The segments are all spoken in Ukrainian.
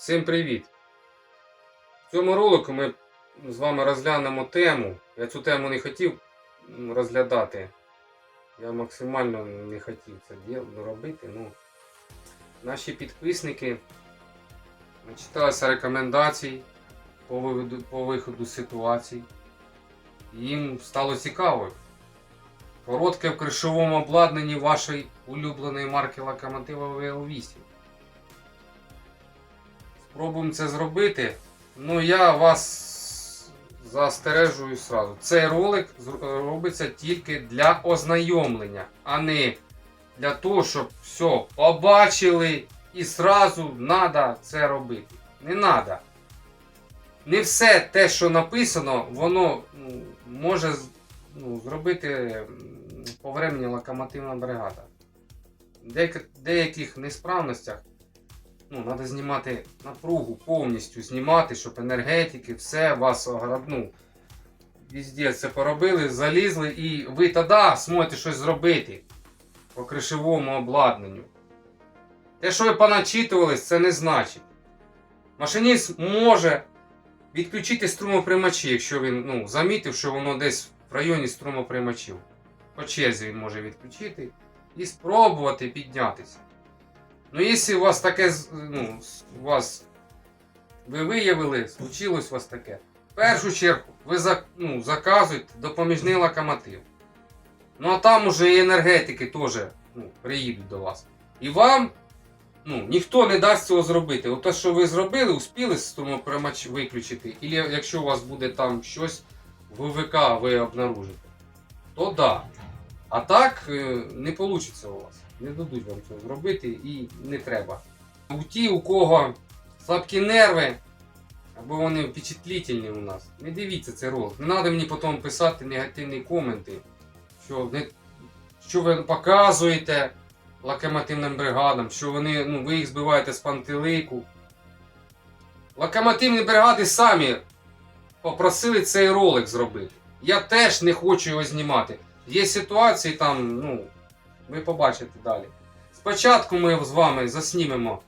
Всім привіт! В цьому ролику ми з вами розглянемо тему. Я цю тему не хотів розглядати. Я максимально не хотів це робити. Ну, наші підписники начиталися рекомендацій по виводу, по виходу з ситуацій. Їм стало цікаво. Коротке в кришовому обладнанні вашої улюбленої марки локомотива VL8. Спробуємо це зробити. Ну, я вас застережую сразу. Цей ролик робиться тільки для ознайомлення, а не для того, щоб все побачили і сразу треба це робити. Не треба. Не все те, що написано, воно ну, може ну, зробити по времени локомотивна бригада. В деяких несправностях ну, треба знімати напругу, повністю знімати, щоб енергетики, все вас ограб- ну, Везде це поробили, залізли, і ви тоді зможете щось зробити по кришовому обладнанню. Те, що ви поначитувались, це не значить. Машиніст може відключити струмоприймачі, якщо він ну, замітив, що воно десь в районі струмоприймачів. По черзі він може відключити і спробувати піднятися. Ну, якщо у вас таке, ну, у вас ви виявили, случилось у вас таке. В першу чергу ви ну, заказуєте допоміжний локомотив. Ну а там уже і енергетики теж ну, приїдуть до вас. І вам ну, ніхто не дасть цього зробити. От те, що ви зробили, успіли з струмоприймач виключити, і якщо у вас буде там щось в ВВК ви обнаружите, то да. А так е, не вийде у вас. Не дадуть вам цього зробити і не треба. У ті, у кого слабкі нерви, або вони впечатлительні у нас, не дивіться цей ролик. Не треба мені потім писати негативні коменти, що, не, що ви показуєте локомотивним бригадам, що вони, ну, ви їх збиваєте з пантелику. Локомотивні бригади самі попросили цей ролик зробити. Я теж не хочу його знімати. Є ситуації там, ну, ви побачите далі. Спочатку ми з вами заснімемо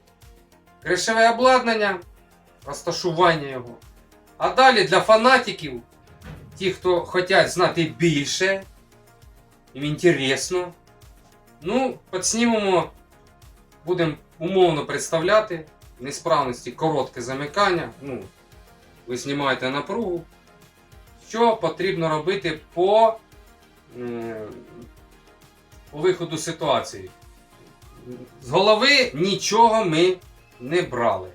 кришеве обладнання, розташування його. А далі для фанатиків, ті, хто хочуть знати більше, їм інтересно. Ну, підснімемо, будемо умовно представляти несправності, коротке замикання. Ну, ви знімаєте напругу. Що потрібно робити по, м, по виходу ситуації? З голови нічого ми не брали.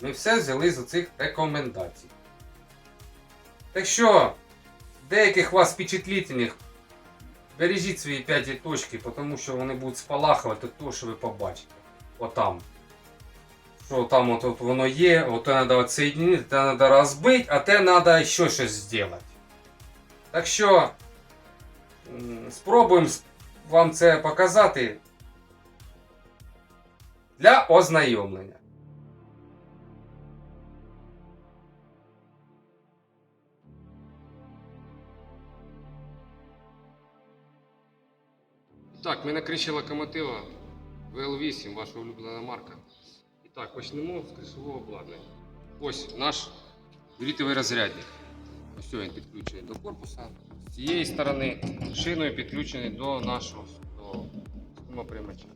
Ми все взяли з цих рекомендацій. Так що, деяких вас впечатлительних бережіть свої п'яті точки, тому що вони будуть спалахувати то, що ви побачите. Отам. Що там от, от воно є, от те треба відсоединити, те треба розбити, а те треба ще щось зробити. Так що спробуємо вам це показати для ознайомлення. Так, ми на локомотива VL8, ваша улюблена марка. І так, почнемо з кришового обладнання. Ось наш грітовий розрядник. Ось він підключений до корпуса. З цієї сторони шиною підключений до нашого до струмоприймача.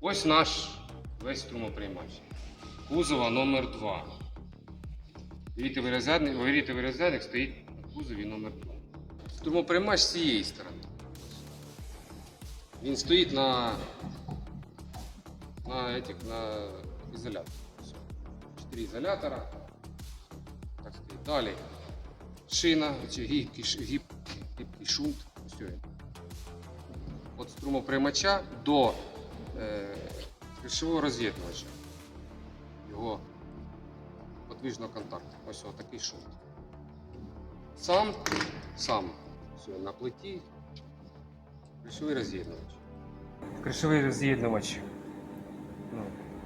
Ось наш весь струмоприймач. Кузова номер 2 Грітовий розрядник, грітовий розрядник стоїть на кузові номер 2 Струмоприймач з цієї сторони. Він стоїть на, на, на ізоляторі. Все. Чотири ізолятора. Далі шина, оці гібкий, ш- гіб, гібкий шунт. От струмоприймача до е, кришового роз'єднувача. Його подвижного контакту. Ось такий шунт. Сам, сам все, на плиті Кришовий роз'єднувач. Кришовий роз'єднувач. Ну,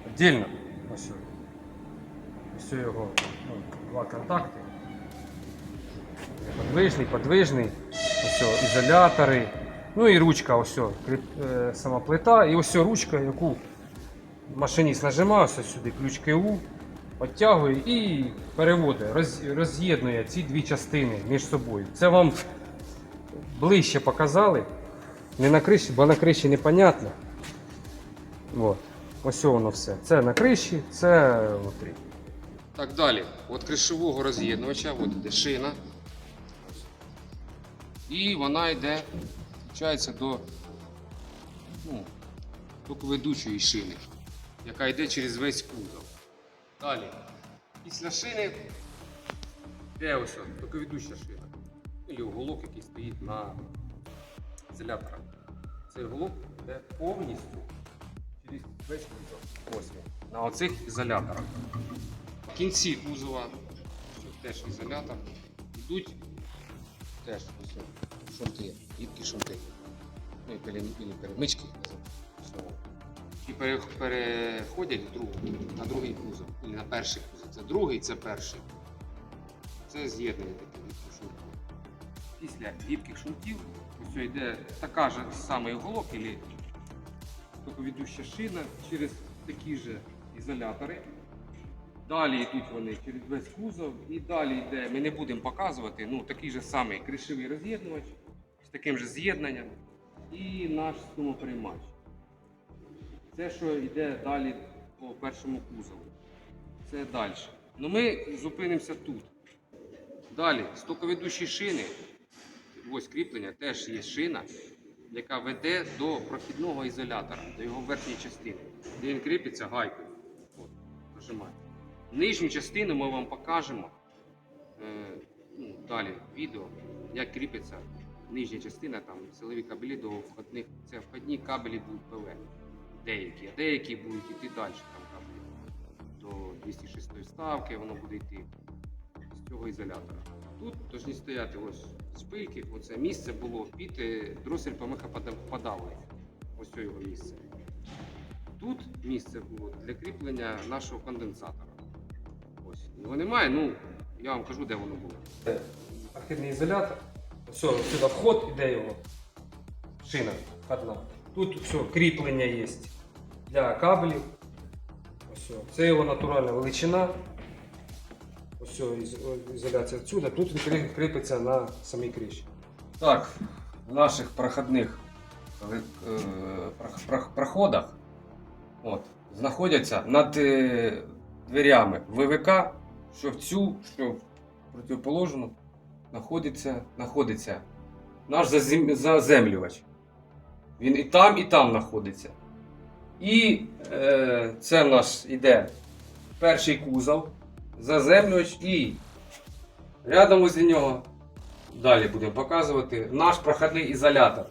віддільно. Ось. Ось його ну, два контакти. Подвижний, подвижний. Ось ізолятори. Ну і ручка, ось е, сама плита, і ось ручка, яку машиніст нажимає ось сюди ключ КУ, підтягує і переводить, роз- роз'єднує ці дві частини між собою. Це вам ближче показали. Не на криші, бо на криші непонятно. От. Ось воно все. Це на криші, це внутрі. Так далі. От кришового роз'єднувача, от іде шина. І вона йде, до, ну, до ведучої шини, яка йде через весь кузов. Далі. Після шини йде ось от, токоведуща шина. Или уголок, який стоїть на ізоляторах. Цей уголок йде повністю через весь кузов. Ось. На оцих ізоляторах. В кінці кузова, теж ізолятор, йдуть теж шунти, гібкі шунти. Ну і пере- перемички. І переходять на другий кузов, і на перший кузов. Це другий, це перший. Це з'єднання таке гібких шунтів. Після гібких шунтів ось йде така ж самий уголок, і токовідуща шина через такі ж ізолятори. Далі йдуть вони через весь кузов і далі йде, ми не будемо показувати, ну такий же самий кришевий роз'єднувач з таким же з'єднанням і наш струмоприймач. Це, що йде далі по першому кузову. Це далі. Ну ми зупинимося тут. Далі, стоковедучі шини, ось кріплення, теж є шина, яка веде до прохідного ізолятора, до його верхньої частини, де він кріпиться гайкою. От, нажимаєте. Нижню частину ми вам покажемо е, ну, далі відео, як кріпиться нижня частина, там силові кабелі до входних. Це входні кабелі будуть ПВ. Деякі, а деякі будуть йти далі. Там кабелі до 206 ставки, воно буде йти з цього ізолятора. Тут повинні стояти ось шпильки, оце місце було під е, дросель помихоподавлення. Ось це його місце. Тут місце було для кріплення нашого конденсатора. Його немає, ну я вам кажу, де воно було. Архідний ізолятор. Все, сюди вход іде його. Шина входна. Тут все, кріплення є для кабелів. Все. це його натуральна величина. Ось все, ізоляція відсюди. Тут він кріпиться на самій криші. Так, в наших проходних е, прох- прох- проходах от, знаходяться над е, дверями ВВК, що в цю, що в противоположну, знаходиться, знаходиться наш зазем- заземлювач. Він і там, і там знаходиться. І е, це в нас іде перший кузов, заземлювач і рядом возле нього, далі будемо показувати, наш проходний ізолятор.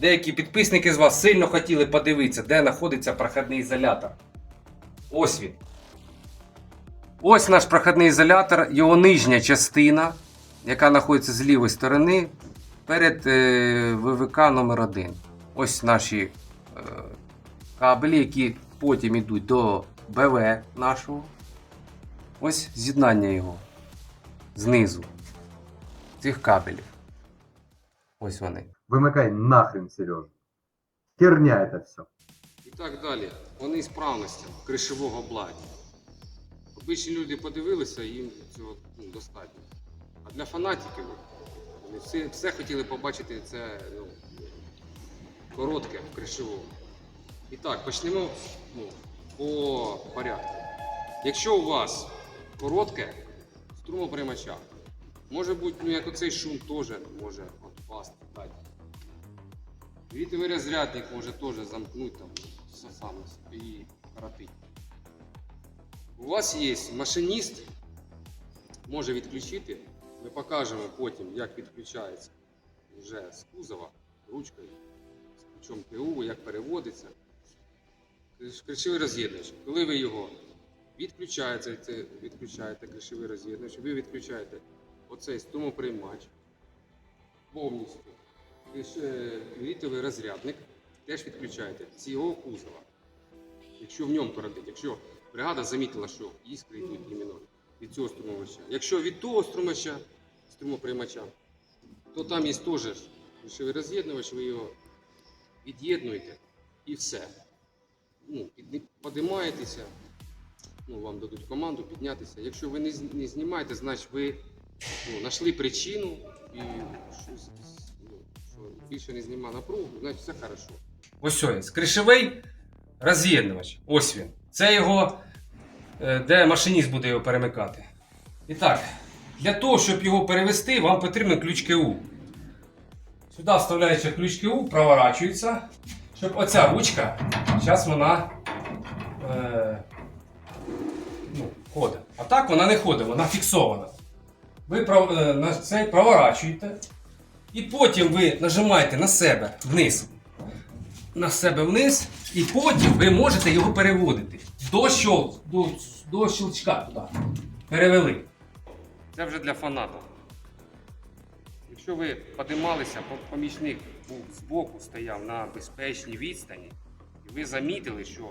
Деякі підписники з вас сильно хотіли подивитися, де знаходиться проходний ізолятор. Ось він. Ось наш проходний ізолятор, його нижня частина, яка знаходиться з лівої сторони, перед е, ВВК номер 1 Ось наші е, кабелі, які потім йдуть до БВ нашого. Ось з'єднання його знизу цих кабелів. Ось вони. Вымыкай нахрен, Сережа. Херня это все. І так далі. Вони справності кришового обладнання. Обичні люди подивилися, їм цього ну, достатньо. А для фанатиків вони все, все хотіли побачити це ну, коротке кришового. І так, почнемо ну, по порядку. Якщо у вас коротке струмоприймача, може бути, ну як оцей шум теж може отпасти. Вітовий розрядник може теж замкнути там все і коротить. У вас є машиніст, може відключити. Ми покажемо потім, як відключається вже з кузова ручкою, з ключом ПУ, як переводиться. Криш- Кришовий роз'єднувач. Коли ви його відключаєте, це відключаєте кришовий роз'єднувач, ви відключаєте оцей струмоприймач повністю. Літовий розрядник теж відключаєте цього кузова. Якщо в ньому коротить, якщо бригада замітила, що іскри йдуть іменно від цього струмовича. Якщо від того струмача, струмоприймача, то там є теж ключовий роз'єднувач, ви його від'єднуєте і все. ну, подимаєтеся, ну, вам дадуть команду піднятися. Якщо ви не, не знімаєте, значить ви ну, знайшли причину і щось, ну, що більше не знімав напругу, значить все хорошо. Ось він, кришевий роз'єднувач. Ось він. Це його, е, де машиніст буде його перемикати. І так, для того, щоб його перевести, вам потрібен ключ КУ. Сюди вставляється ключ КУ, проворачується, щоб оця ручка, зараз вона е, ну, ходить. А так вона не ходить, вона фіксована. Ви прав- е, на цей проворачуєте. І потім ви нажимаєте на себе вниз. На себе вниз, і потім ви можете його переводити до, щол, до, до щелчка туди. Перевели. Це вже для фанатів. Якщо ви подималися, по- помічник був збоку, стояв на безпечній відстані, і ви замітили, що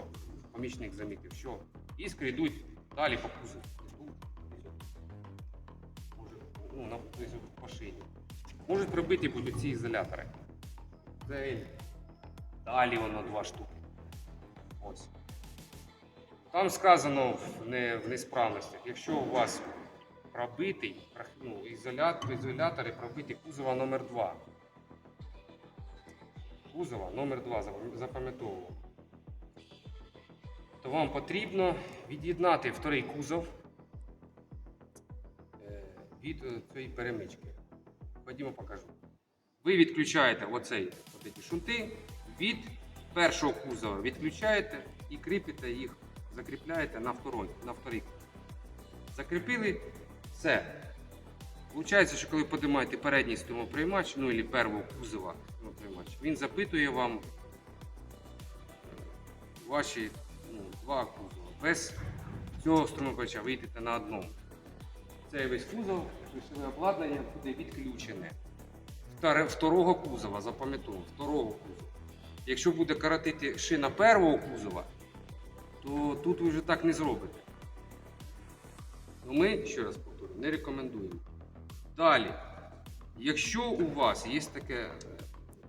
помічник замітив, що іскри йдуть далі по кузову. Ну, на по шині. Можуть пробити будуть ці ізолятори. Це далі воно два штуки. Ось. Там сказано в, не, в несправностях, якщо у вас пробитий, ну, ізолятор, ізолятори пробиті кузова номер 2 Кузова номер 2 запам'ятовував. То вам потрібно від'єднати вторий кузов е, від е, цієї перемички. Ходімо покажу. Ви відключаєте оцей, от ці шунти від першого кузова, відключаєте і кріпите їх, закріпляєте на второй, на вторий. Закріпили все. Получається, що коли подимаєте передній струмоприймач, ну або первого кузова струмоприймач, він запитує вам е, ваші ну, два кузова. Без цього струмоприймача ви йдете на одному. Цей весь кузов, ключове обладнання буде відключене. Второго кузова, запам'ятовуємо, второго кузова. Якщо буде коротити шина первого кузова, то тут ви вже так не зробите. Ну, ми, ще раз повторюю, не рекомендуємо. Далі, якщо у вас є таке е,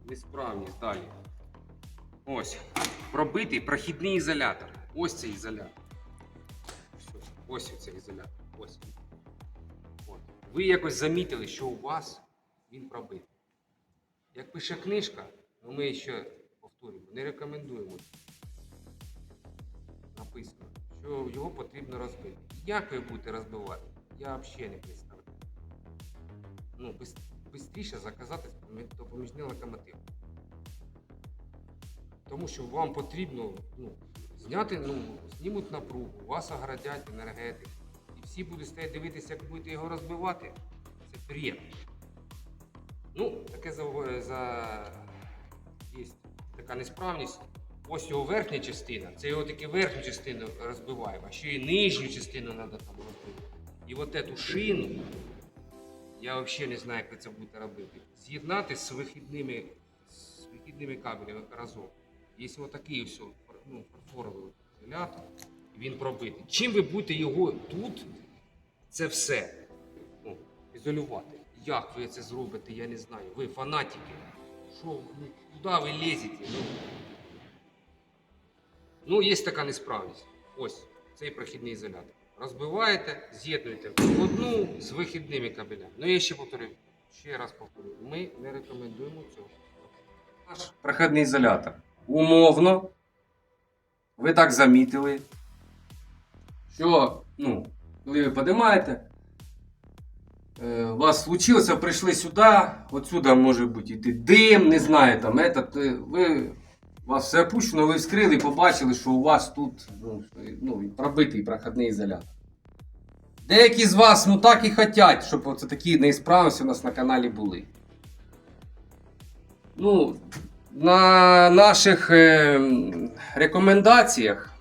несправність далі, ось, пробитий прохідний ізолятор. Ось цей ізолятор. Ось цей ізолятор. Ось. От. Ви якось замітили, що у вас він пробитий. Як пише книжка, ну ми ще повторюємо, не рекомендуємо. Написано, що його потрібно розбити. Як ви будете розбивати, я взагалі не представляю. Ну, швидше заказати допоміжний локомотив. Тому що вам потрібно ну, зняти, ну, знімуть напругу, вас оградять енергетики. І всі будуть стояти дивитися, як будете його розбивати. Це бред. Ну, таке за, така несправність. Ось його верхня частина, це його тільки верхню частину розбиваємо, а ще й нижню частину треба там розбити. І от эту шину, я взагалі не знаю, як ви це будете робити. З'єднати з вихідними, з вихідними кабелями разом. Якщо отакий ось ну, фарфоровий ізолятор, він пробитий. Чим ви будете його тут, це все ну, ізолювати? Як ви це зробите, я не знаю. Ви фанатики. Що, ну, куди ви лізете? Ну, ну, є така несправність. Ось цей прохідний ізолятор. Розбиваєте, з'єднуєте в одну з вихідними кабелями. Ну, я ще повторю, ще раз повторю, ми не рекомендуємо цього. Наш прохідний ізолятор. Умовно, ви так замітили, що, ну, коли ви подимаєте, у вас случилося, прийшли сюди, отсюда може бути йти дим, не знаю, там, этот, е, ви, у вас все опущено, ви вскрили і побачили, що у вас тут ну, ну, пробитий проходний ізолятор. Деякі з вас ну, так і хочуть, щоб оце такі неісправності у нас на каналі були. Ну, на наших е, рекомендаціях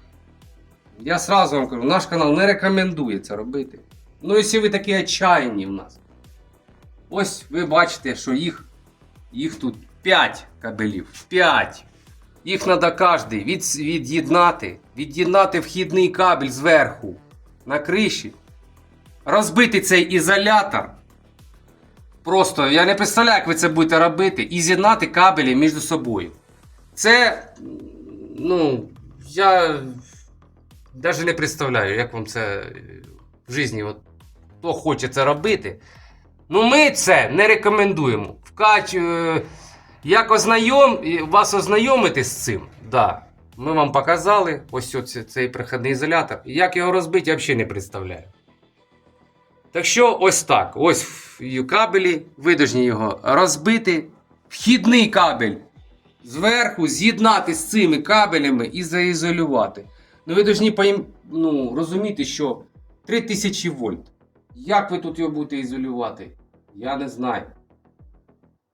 я сразу вам кажу, наш канал не рекомендує це робити. Ну, якщо ви такі отчаянні в нас. Ось ви бачите, що їх, їх тут 5 кабелів. 5. Їх треба кожен від, від'єднати. Від'єднати вхідний кабель зверху на криші. Розбити цей ізолятор. Просто я не представляю, як ви це будете робити, і з'єднати кабелі між собою. Це, ну, я навіть не представляю, як вам це в житті, от, хто хоче це робити. Ну, ми це не рекомендуємо. Вкач, е, як ознайом, вас ознайомити з цим, да. Ми вам показали ось оце- цей прихідний ізолятор. Як його розбити, я взагалі не представляю. Так що ось так. Ось в- кабелі, ви повинні його розбити. Вхідний кабель зверху з'єднати з цими кабелями і заізолювати. Ну ви повинні ну, розуміти, що 3000 вольт. Як ви тут його будете ізолювати? Я не знаю.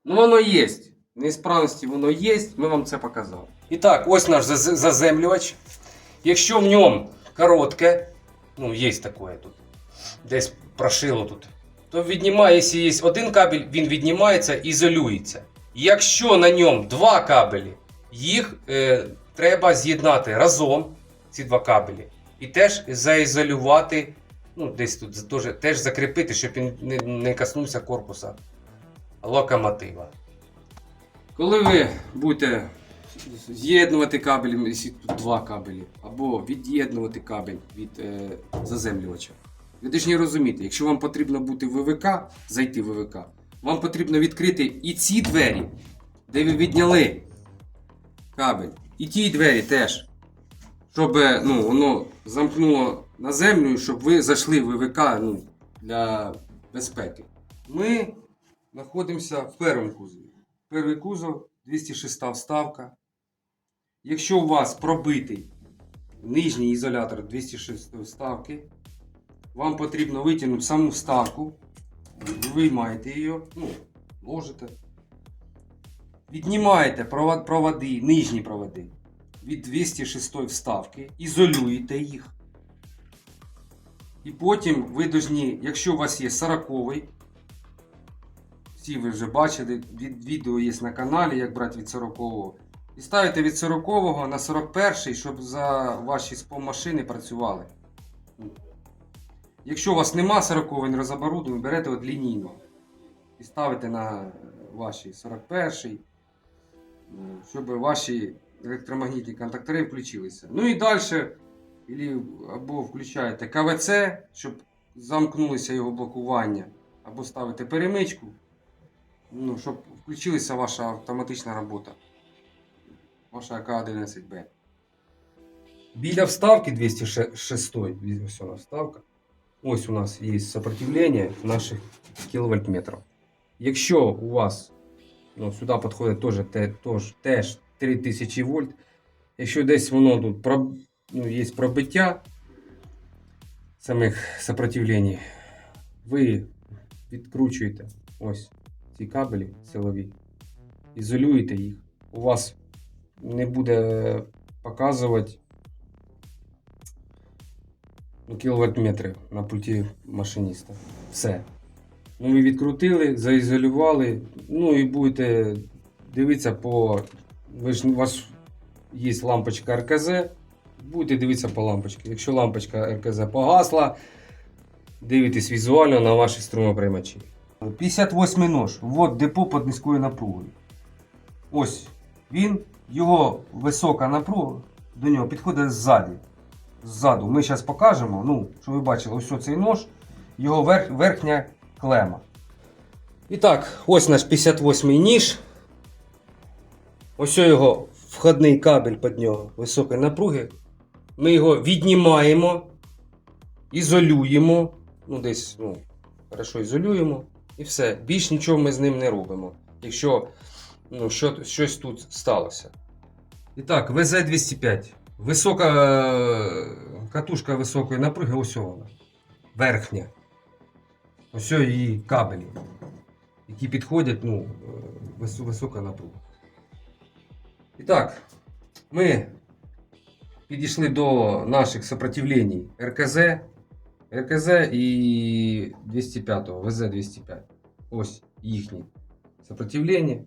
Ну воно є. Несправності воно є, ми вам це показали. І так, ось наш заземлювач. Якщо в ньому коротке, ну є таке тут, десь прошило тут, то віднімає, якщо є один кабель, він віднімається, ізолюється. Якщо на ньому два кабелі, їх е, треба з'єднати разом, ці два кабелі, і теж заізолювати, ну, десь тут теж, теж закріпити, щоб він не, не коснувся корпуса локомотива. Коли ви будете з'єднувати кабелі, якщо тут два кабелі, або від'єднувати кабель від е, заземлювача, ви повинні розуміти, якщо вам потрібно бути в ВВК, зайти в ВВК, вам потрібно відкрити і ці двері, де ви відняли кабель, і ті двері теж. Щоб е, ну, воно замкнуло на землю, щоб ви зайшли в ВВК ну, для безпеки. Ми знаходимося в першому кузові. Перший кузов 206 вставка. Якщо у вас пробитий нижній ізолятор 206 вставки, вам потрібно витягнути саму вставку, ви виймаєте її, ну, ложите. Віднімаєте провод- проводи, нижні проводи від 206 вставки, ізолюєте їх. І потім ви должні, якщо у вас є 40 всі ви вже бачили, від, відео є на каналі, як брати від 40-го. І ставите від 40-го на 41-й, щоб за ваші спомашини працювали. Якщо у вас нема 40-го не розоборудований, берете от лінійно. І ставите на ваші 41-й, ну, щоб ваші електромагнітні контактори включилися. Ну і далі, або включаєте КВЦ, щоб замкнулося його блокування, або ставите перемичку ну, щоб включилася ваша автоматична робота. Ваша АК-11Б. Біля вставки 206, ось вона вставка. Ось у нас є сопротивлення наших кіловольтметрів. Якщо у вас ну, сюди підходить теж, теж, теж 3000 вольт, якщо десь воно тут ну, є пробиття самих сопротивлень, ви відкручуєте ось ці кабелі силові, ізолюєте їх. У вас не буде показувати ну, кіловаттметри на пульті машиніста. Все. Ну, ви відкрутили, заізолювали, ну і будете дивитися по. Ви ж у вас є лампочка РКЗ, будете дивитися по лампочці. Якщо лампочка РКЗ погасла, дивитесь візуально на ваші струмоприймачі. 58 нож. Вот депо під низькою напругою. Ось він, його висока напруга до нього підходить ззаді. Ззаду. Ми зараз покажемо, ну, щоб ви бачили, ось цей нож, його верх, верхня клема. І так, ось наш 58 ніж. Ось його входний кабель під нього високої напруги. Ми його віднімаємо, ізолюємо. Ну, десь, ну, хорошо ізолюємо. І все. Більш нічого ми з ним не робимо. Якщо ну, що, щось тут сталося. І так, ВЗ-205. Висока е, катушка високої напруги, ось вона. Верхня. Ось її кабелі, які підходять, ну, е, висока напруга. І так, ми підійшли до наших сопротивлень РКЗ. РКЗ і 205, ВЗ-205. Ось їхні сопротивлення.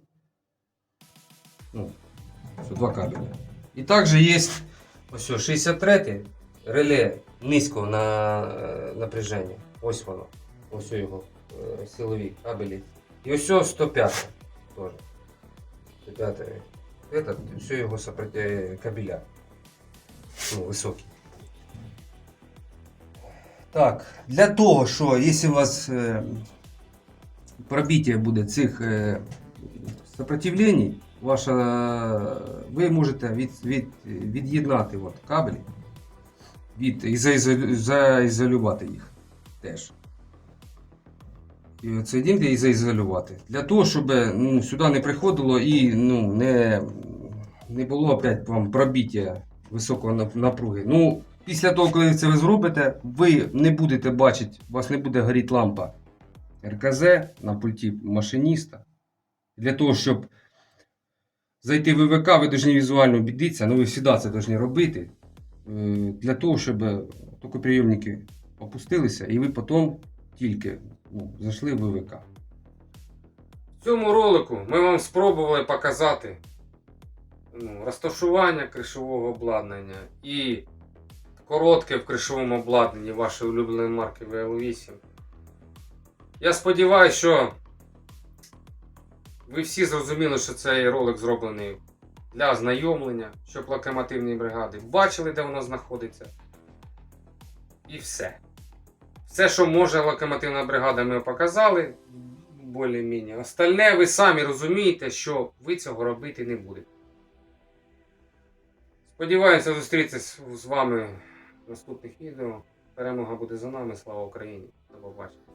Ну, все, два кабеля. І також є ось о, 63 реле низького на, е, напряження. Ось воно. Ось його е, силові кабелі. І ось о 105 теж. 105 Этот, все його сопротив... кабеля. Ну, високі. Так, для того, що якщо у вас е, пробиття буде цих е, сопротивлений, ваша, ви можете від, від, від'єднати от, кабелі від, і заізолювати їх теж. І відсоєдінити і заізолювати. Для того, щоб ну, сюди не приходило і ну, не, не було опять вам пробиття високої напруги. Ну, після того, коли це ви зробите, ви не будете бачити, у вас не буде горіти лампа РКЗ на пульті машиніста. Для того, щоб зайти в ВВК, ви повинні візуально бідитися, ну ви завжди це повинні робити. Е, Для того, щоб токоприйомники опустилися, і ви потім тільки ну, зайшли в ВВК. В цьому ролику ми вам спробували показати ну, розташування кришового обладнання і коротке в кришовому обладнанні вашої улюбленої марки VL8. Я сподіваюся, що ви всі зрозуміли, що цей ролик зроблений для ознайомлення, щоб локомотивні бригади бачили, де воно знаходиться. І все. Все, що може локомотивна бригада, ми показали. Більш-менш. Остальне ви самі розумієте, що ви цього робити не будете. Сподіваюся зустрітися з вами в наступних відео. Перемога буде за нами. Слава Україні! До побачення.